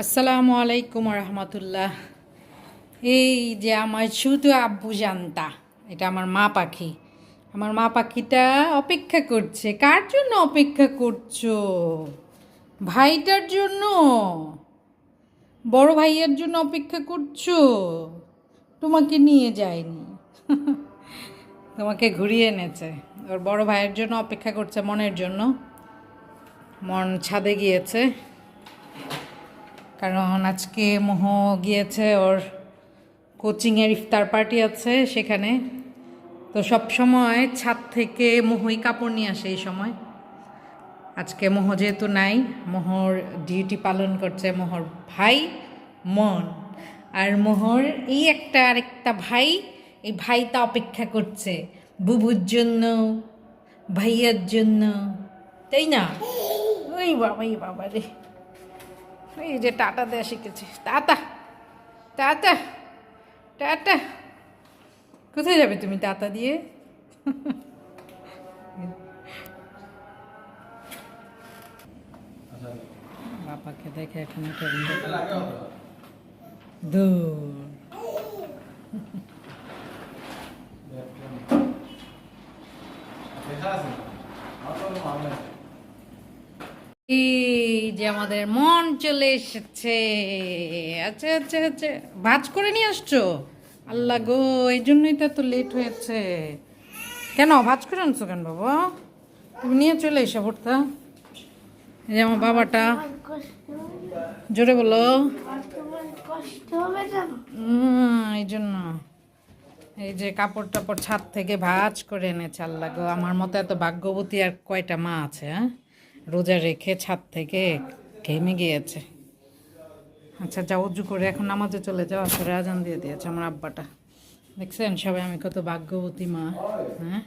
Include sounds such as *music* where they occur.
আসসালামু আলাইকুম রহমতুল্লাহ এই যে আমার শুধু আব্বু জানতা, এটা আমার মা পাখি। আমার মা পাখিটা অপেক্ষা করছে। কার জন্য অপেক্ষা করছ? ভাইটার জন্য? বড় ভাইয়ের জন্য অপেক্ষা করছ? তোমাকে নিয়ে যায়নি। *laughs* তোমাকে ঘুরিয়ে এনেছে। ওর বড় ভাইয়ের জন্য অপেক্ষা করছে মনের জন্য। মন ছাদে গিয়েছে। কারণ আজকে মোহ গিয়েছে ওর কোচিংয়ের ইফতার পার্টি আছে সেখানে। তো সব সময় ছাদ থেকে মোহই কাপড় নিয়ে আসে এই সময়। আজকে মোহ যেহেতু নাই মোহর ডিউটি পালন করছে মোহর ভাই মন। আর মোহর এই একটা আরেকটা ভাই এই ভাইটা অপেক্ষা করছে বুবুর জন্য ভাইয়ার জন্য। তাই না? ওই বাবা এই বাবা রে এই যে টাটা দেয়া শিখেছে। টাটা। টাটা। টাটা। কোথায় যাবে তুমি টাটা দিয়ে? বাবাকে দেখে এখন একটা দূর। যে আমাদের মন চলে এসেছে। আচ্ছা আচ্ছা আচ্ছা। ভাজ করে নিয়ে আসছো? আল্লাহ গো এই জন্যই তো এত লেট হয়েছে। কেন, ভাজ করে আনছো কেন বাবা? তুমি নিয়ে চলে এসে পড়তা এই যে আমার বাবাটা। জোরে বলো। এই জন্য এই যে কাপড় টাপড় ছাদ থেকে ভাজ করে এনেছে আল্লাহ গো। আমার মতো এত ভাগ্যবতী আর কয়টা মা আছে হ্যাঁ? রোজা রেখে ছাদ থেকে ঘেমে গিয়েছে। আচ্ছা যা উজু করে এখন নামাজে চলে যাও আসলে আজান দিয়ে দিয়েছে আমার আব্বাটা। দেখছেন সবাই আমি কত ভাগ্যবতী মা হ্যাঁ?